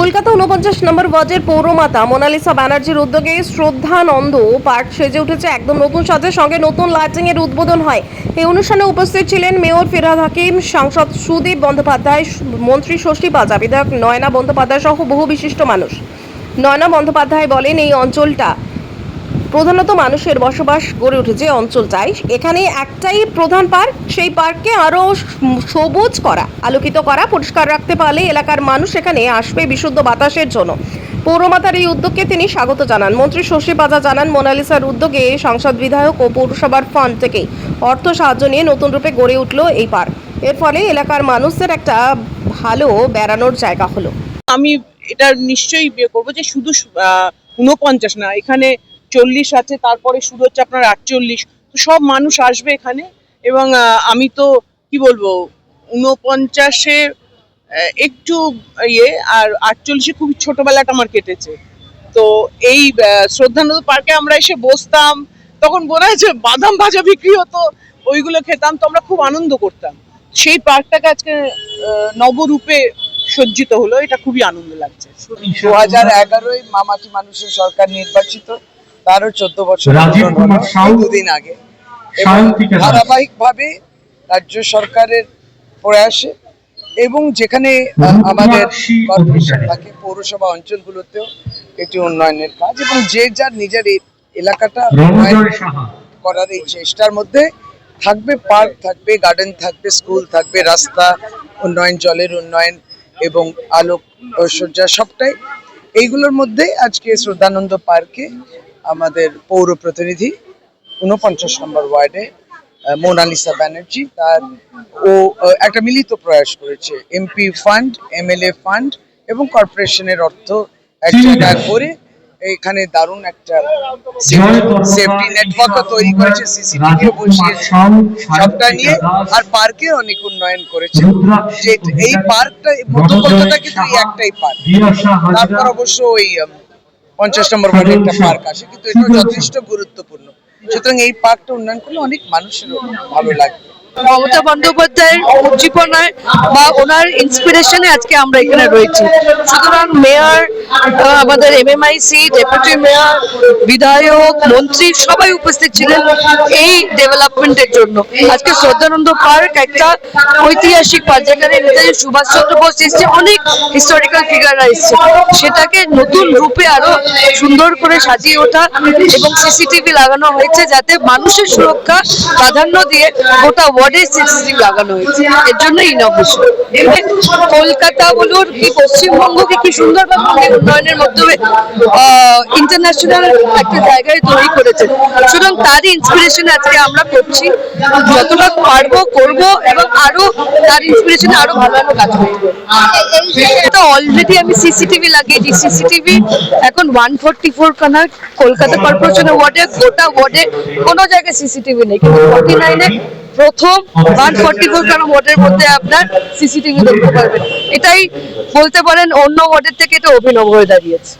কলকাতা উনপঞ্চাশ নম্বর ওয়ার্ডের পৌরমাতা মোনালিসা ব্যানার্জির উদ্যোগে শ্রদ্ধানন্দ পার্ক সেজে উঠেছে একদম নতুন সাজের সঙ্গে নতুন লাইটিং এর উদ্বোধন হয়। এই অনুষ্ঠানে উপস্থিত ছিলেন মেয়র ফিরহাদ হাকিম, সাংসদ সুদীপ বন্দ্যোপাধ্যায়, মন্ত্রী ষষ্ঠী পাজা, বিধায়ক নয়না বন্দ্যোপাধ্যায় সহ বহু বিশিষ্ট মানুষ। নয়না বন্দ্যোপাধ্যায় বলেন, এই অঞ্চলটা প্রধানত মানুষের বসবাস গড়ে উঠেছে অঞ্চলটাই এখানে একটাই প্রধান পার্ক, সেই পার্ককে আরও সবুজ করা, আলোকিত করা, পরিষ্কার রাখতে পারলে এলাকার মানুষ এখানে আসবে বিশুদ্ধ বাতাসের জন্য। পৌরমাতার এই উদ্যোগকে তিনি স্বাগত জানান। মন্ত্রী শশী পাজা জানান, মোনালিসার উদ্যোগে সংসদ বিধায়ক ও পৌরসভার ফান্ড থেকে অর্থ সাহায্য নিয়ে নতুন রূপে গড়ে উঠল এই পার্ক। এর ফলে এলাকার মানুষদের একটা ভালো বেড়ানোর জায়গা হলো। আমি এটা নিশ্চয়ই বিয়ে করব যে শুধু উনপঞ্চাশ না, এখানে চল্লিশ আছে, তারপরে শুরু হচ্ছে আপনার আটচল্লিশ। তো সব মানুষ আসবে এখানে এবং আমি তো, কি বলব উনপঞ্চাশে একটু ইয়ে আর আটচল্লিশে খুব ছোটবেলাটা আমার কেটেছে। তো এই শ্রদ্ধানন্দ পার্কে আমরা এসে বসতাম, তখন মনে যে বাদাম ভাজা বিক্রি হতো, ওইগুলো খেতাম, তো আমরা খুব আনন্দ করতাম। সেই পার্কটাকে আজকে নবরূপে সজ্জিত হলো, এটা খুবই আনন্দ লাগছে। দু হাজার এগারোয় মামাটি মানুষের সরকার নির্বাচিত। তারও চোদ্দ বছর দুদিন আগে। এবং। ধারাবাহিকভাবে রাজ্য সরকারের প্রয়াসে এবং যেখানে আমাদের কর্পোরেশন থাকে পৌরসভা অঞ্চলগুলোতেও এটি উন্নয়নের কাজ এবং যে যার নিজের এলাকাটা করার এই চেষ্টার মধ্যে থাকবে পার্ক থাকবে গার্ডেন থাকবে স্কুল থাকবে রাস্তা উন্নয়ন জলের উন্নয়ন এবং আলোক সজ্জা সবটাই। এইগুলোর মধ্যে আজকে শ্রদ্ধানন্দ পার্কে আমাদের পৌর প্রতিনিধি উনপঞ্চাশ নম্বর ওয়ার্ডে মোনালিসা ব্যানার্জি তার ও একটা মিলিত প্রয়াস করেছে এমপি ফান্ড এমএলএ ফান্ড এবং কর্পোরেশনের অর্থ এক জায়গায় করে এখানে দারুণ একটা সেফটি নেটওয়ার্কও তৈরি করেছে সিসিটিভি বসিয়েছে। সবটা নিয়ে আর পার্কে অনেক উন্নয়ন করেছে। যে এই পার্কটা মধ্য রণজয় কলকাতা কিন্তু একটাই পার্ক। তারপর অবশ্য ওই পঞ্চাশ নম্বর ওয়ার্ডে একটা পার্ক আসে কিন্তু এটা যথেষ্ট গুরুত্বপূর্ণ। সুতরাং এই পার্কটা উন্নয়ন করলে অনেক মানুষেরও ভালো লাগবে। মমতা বন্দ্যোপাধ্যায়ের উজ্জীবনায় বা ওনার ইন্সপিরেশনে আজকে আমরা এখানে রয়েছি। সুতরাং মেয়র আমাদের এমএমআইসি ডেপুটি মেয়র বিধায়ক, মন্ত্রী সবাই উপস্থিত ছিলেন এই ডেভেলপমেন্টের জন্য। আজকে শ্রদ্ধানন্দ পার্ক একটা ঐতিহাসিক পার্ক, যেখানে নেতাজি সুভাষচন্দ্র বোস এসছে, অনেক হিস্টোরিক্যাল ফিগাররা এসছে। সেটাকে নতুন রূপে আরও সুন্দর করে সাজিয়ে ওঠা এবং সিসিটিভি লাগানো হয়েছে যাতে মানুষের সুরক্ষা প্রাধান্য দিয়ে গোটা ওয়ার্ডে সিসিটিভি লাগানো হয়েছে। এর জন্য ইনোভেশন কলকাতা বলুন কি পশ্চিমবঙ্গকে কি সুন্দরভাবে উন্নয়নের মাধ্যমে ইন্টারন্যাশনাল একটা জায়গায় তৈরি করেছে। সুতরাং তারই ইন্সপিরেশন আজকে আমরা করছি। যতটা পারব করব এবং আরও তার ইন্সপিরেশনে আরও ভালো ভালো কাজ এটা অলরেডি আমি সিসিটিভি লাগিয়েছি। সিসিটিভি এখন ওয়ান ফোরটি ফোর খানা কলকাতা কর্পোরেশনের ওয়ার্ডে গোটা ওয়ার্ডে কোনো জায়গায় সিসিটিভি নেই। কিন্তু ফোর্টি নাইনে প্রথম ওয়ান ফর্টি ফোর কারণ ওয়ার্ডের মধ্যে আপনার সিসিটিভি দেখতে পারবেন। এটাই বলতে পারেন অন্য ওয়ার্ডের থেকে এটা অভিনব হয়ে দাঁড়িয়েছে।